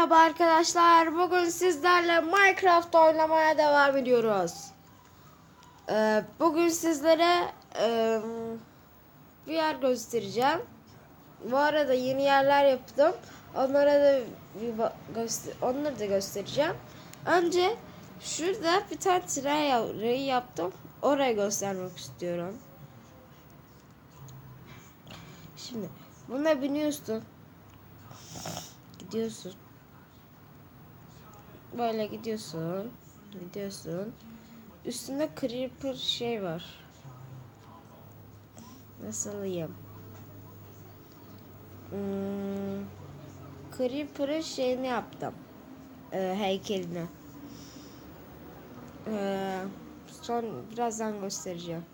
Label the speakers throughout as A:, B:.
A: Merhaba arkadaşlar. Bugün sizlerle Minecraft oynamaya devam ediyoruz. Ee, bugün sizlere e, bir yer göstereceğim. Bu arada yeni yerler yaptım. Onlara da bir göster onları da göstereceğim. Önce şurada bir tane tren yavruyu yaptım. Orayı göstermek istiyorum. Şimdi buna biniyorsun. Gidiyorsun. Böyle gidiyorsun. Gidiyorsun. Üstünde creeper şey var. Nasıl diyeyim? Hmm, creeper'ın şeyini yaptım. Ee, heykelini. Ee, son birazdan göstereceğim.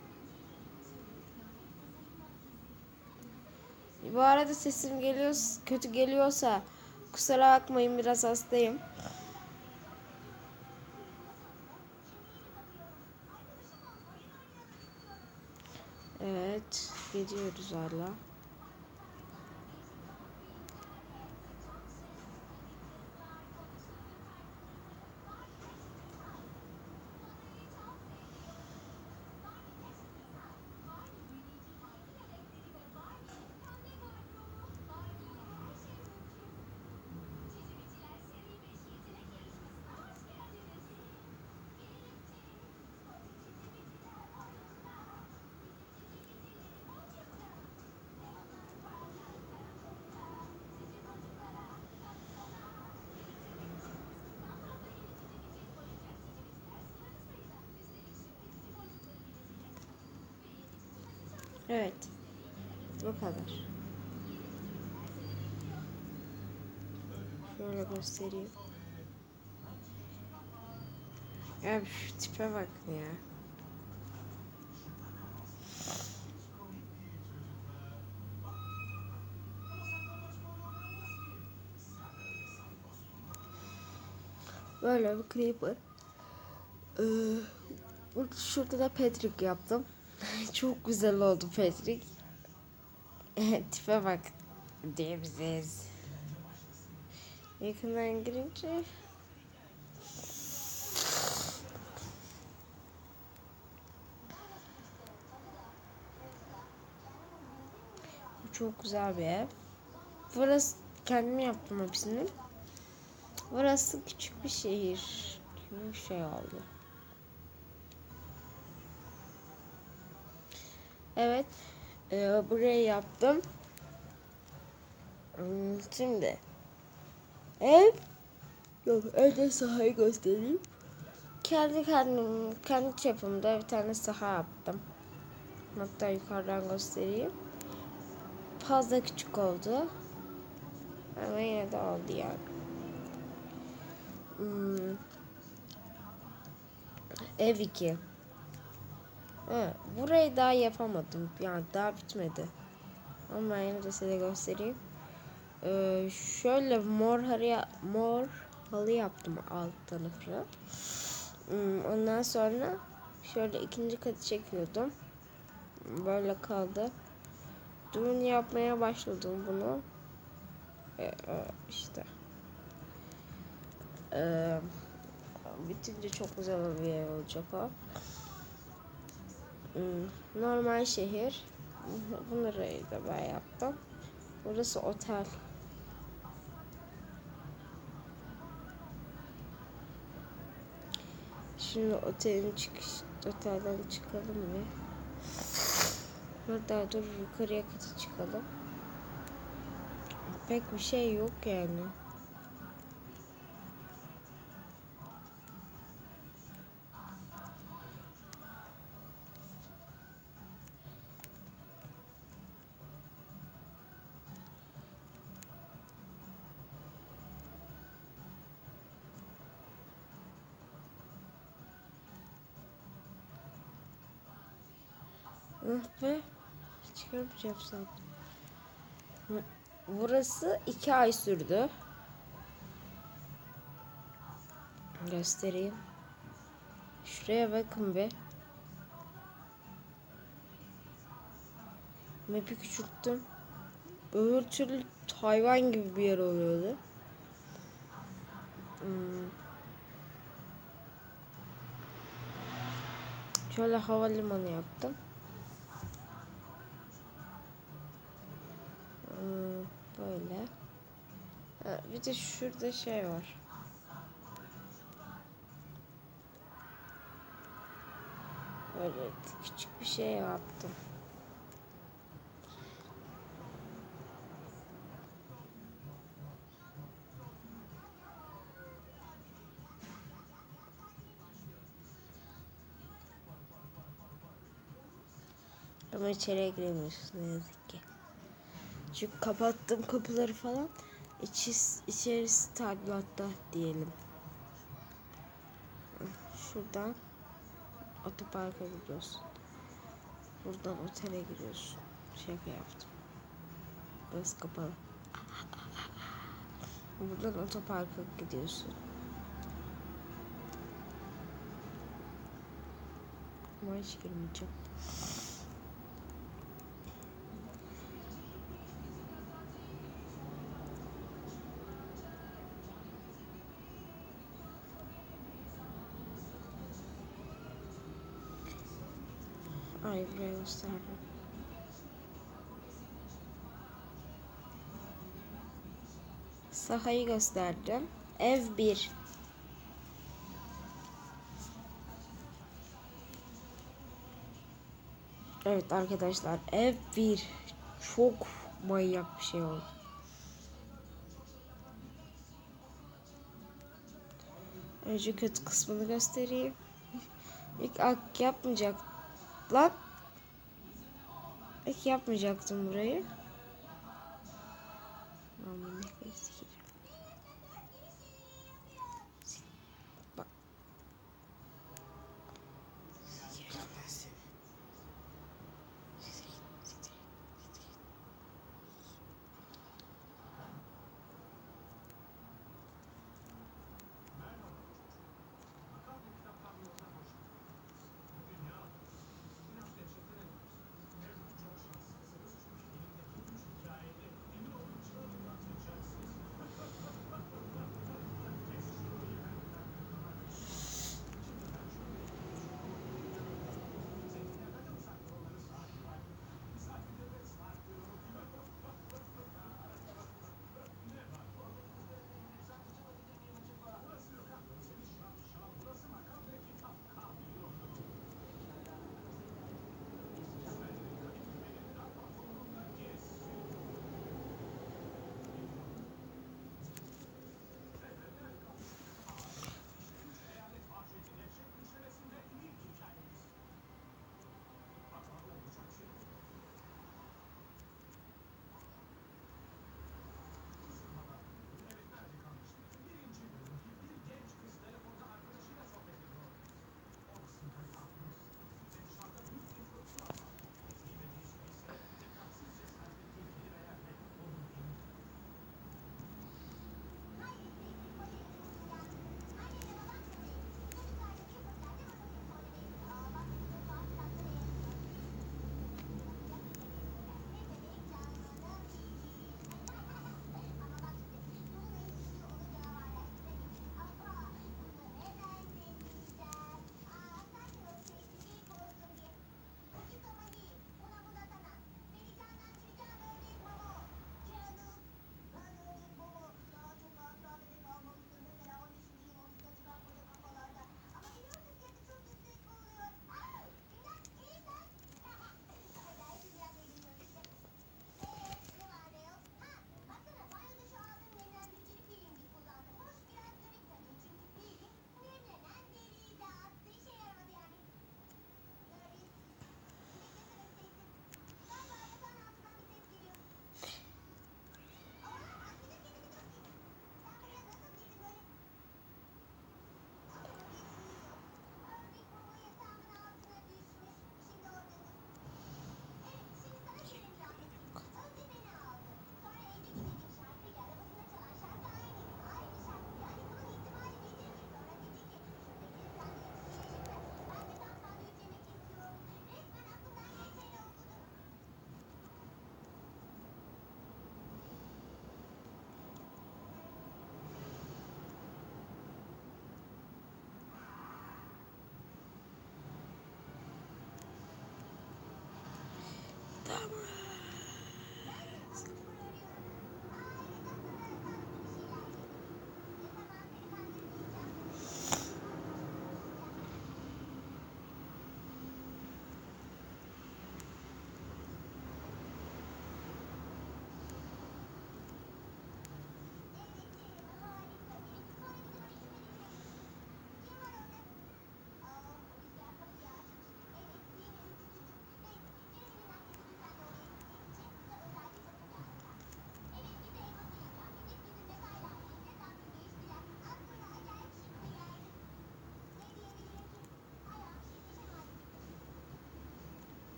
A: Bu arada sesim geliyor, kötü geliyorsa kusura bakmayın biraz hastayım. Evet, gidiyoruz hala. Evet. Bu kadar. Şöyle göstereyim. Ya şu tipe bakın ya. Böyle bir creeper. Ee, şurada da Patrick yaptım. Çok güzel oldu Patrick. Tipe bak diyebiliriz. Yakından girince Bu çok güzel bir ev. Burası kendim yaptım hepsini. Burası küçük bir şehir gibi bir şey oldu. Evet. E, burayı yaptım. Hmm, Şimdi ev yok önce sahayı göstereyim. Kendi kendim kendi çapımda bir tane saha yaptım. Hatta yukarıdan göstereyim. Fazla küçük oldu. Ama yine de oldu yani. Hmm. Ev 2. Ha, burayı daha yapamadım. Yani daha bitmedi. Ama ben yine de size göstereyim. Ee, şöyle mor halı, mor halı yaptım alt tarafına. Hmm, ondan sonra şöyle ikinci katı çekiyordum. Böyle kaldı. Dün yapmaya başladım bunu. Ee, e, işte. Ee, bitince çok güzel bir ev olacak o. Hmm, Normal şehir. Bunları da ben yaptım. Burası otel. Şimdi otelin çıkış otelden çıkalım ve hatta dur yukarıya katı çıkalım. Pek bir şey yok yani. Ve çıkarmayacağım sandım. Burası iki ay sürdü. Göstereyim. Şuraya bakın bir. Map'i küçülttüm. Öbür türlü hayvan gibi bir yer oluyordu. Hmm. Şöyle havalimanı yaptım. De şurada şey var. Böyle küçük bir şey yaptım. Ama içeriye giremiyorsun ne yazık ki. Çünkü kapattım kapıları falan. İçi, içerisi tadilatta diyelim. Şuradan otoparka gidiyorsun. Buradan otele giriyorsun. Şaka yaptım. Burası kapalı. Buradan otoparka gidiyorsun. Ama hiç girmeyeceğim. Ay buraya gösterdim. Sahayı gösterdim. Ev 1. Evet arkadaşlar ev 1. Çok manyak bir şey oldu. Önce kötü kısmını göstereyim. İlk ak yapmayacak. Lan. İlk yapmayacaktım burayı. Aman ne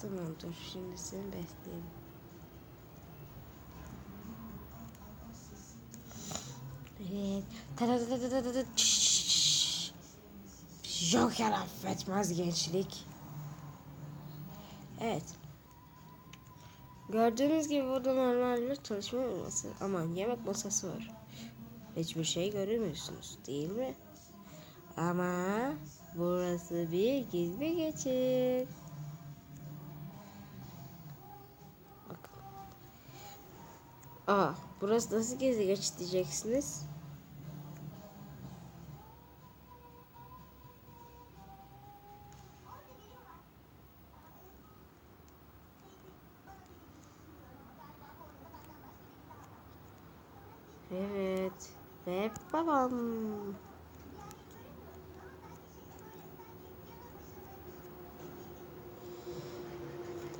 A: Tamam şimdi seni besleyelim. Evet. Joker affetmez gençlik. Evet. Gördüğünüz gibi burada normal bir çalışma masası. Aman yemek masası var. Hiçbir şey göremiyorsunuz değil mi? Ama burası bir gizli geçit. Aa, burası nasıl gizli geçit diyeceksiniz? Evet. Ve babam.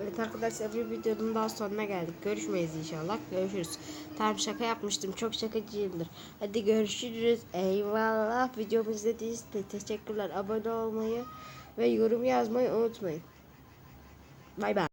A: Evet arkadaşlar bir videonun daha sonuna geldik. Görüşmeyiz inşallah. Görüşürüz. Tamam şaka yapmıştım. Çok şakacıyımdır. Hadi görüşürüz. Eyvallah. Videomu izlediğiniz için teşekkürler. Abone olmayı ve yorum yazmayı unutmayın. Bay bay.